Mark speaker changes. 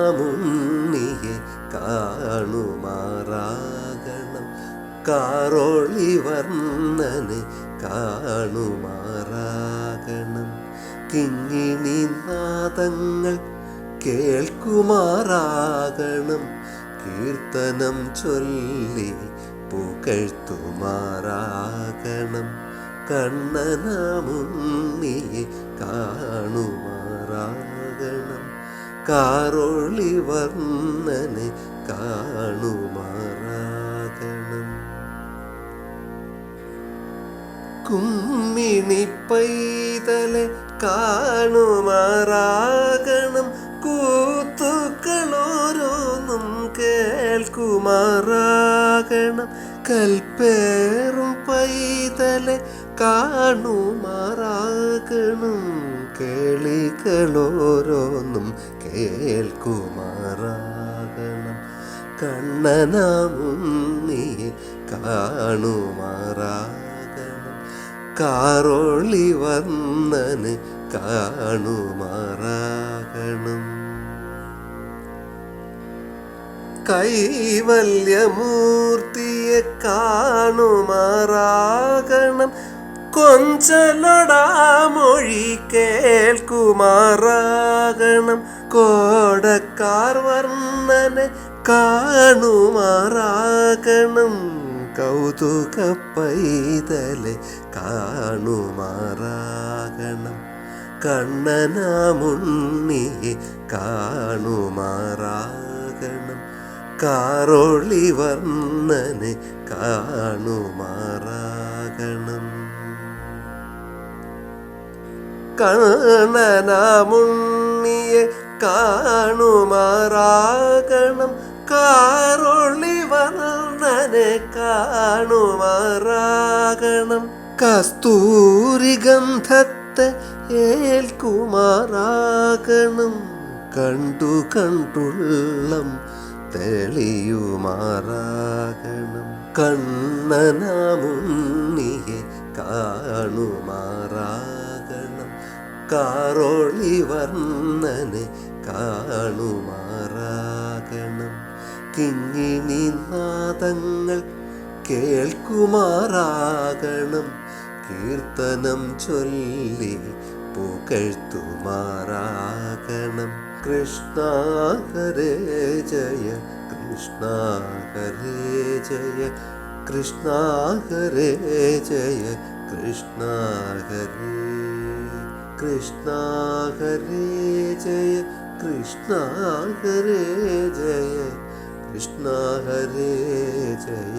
Speaker 1: കണ്ണനാമുണ്ണിയെ കാണുമാറാ കാറോളി വർണന് കാണുമാറാകണം. കിങ്ങിണി നാദങ്ങൾ കേൾക്കുമാറാകണം. കീർത്തനം ചൊല്ലി പുകഴ്ത്തുമാറാകണം. കണ്ണനാമുണ്ണിയെ കാണുമാറാകണം. കാറൊളി വർണനെ കാണുമാറാകണം. കുമ്മിണി പൈതലെ കാണുമാറാകണം. കൂത്തുക്കളോരോന്നും കേൾക്കുമാറാകണം. കൽപ്പേറും പൈതലെ കാണുമാറാകണം. കേളികളോരോന്നും കേൾക്കുമാറാകണം. കണ്ണനാമുണ്ണിയെ കാണുമാറാകണം കാറൊളി വന്നന് കാണുമാറാകണം. കൈവല്യമൂർത്തിയെ കാണുമാറാകണം. കൊഞ്ചലൊടാമൊഴി കേൾക്കുമാറാകണം. കോടക്കാർ വർണനെ കാണുമാറാകണം. കൗതുക പൈതലെ കാണുമാറാകണം. കണ്ണനാമുണ്ണിയെ കാണുമാറാകണം. കാറോളി വർണനെ കാണുമാറാകണം. കണ്ണനാമുണ്ണിയെ കാണുമാറാകണം. കാറൊളി കാണുമാറാകണം കസ്തൂരി ഗന്ധത്തെ ഏൽക്കുമാറാകണം. കണ്ടു കണ്ടുള്ളം തെളിയുമാറാകണം. കണ്ണനാമുണ്ണിയെ കാണുമാറാകണം. കാറോളി വർണനെ കാണുമാറാകണം. കിങ്ങിണി നാദങ്ങൾ കേൾക്കുമാറാകണം. കീർത്തനം ചൊല്ലി പുകഴ്ത്തുമാറാകണം. കൃഷ്ണ ഹരേ ജയ കൃഷ്ണ ഹരേ ജയ കൃഷ്ണ ഹരേ ജയ കൃഷ്ണ ഹരേ കൃഷ്ണ ഹരേ ജയ കൃഷ്ണ ഹരേ ജയ കൃഷ്ണ ഹരേ ജയ.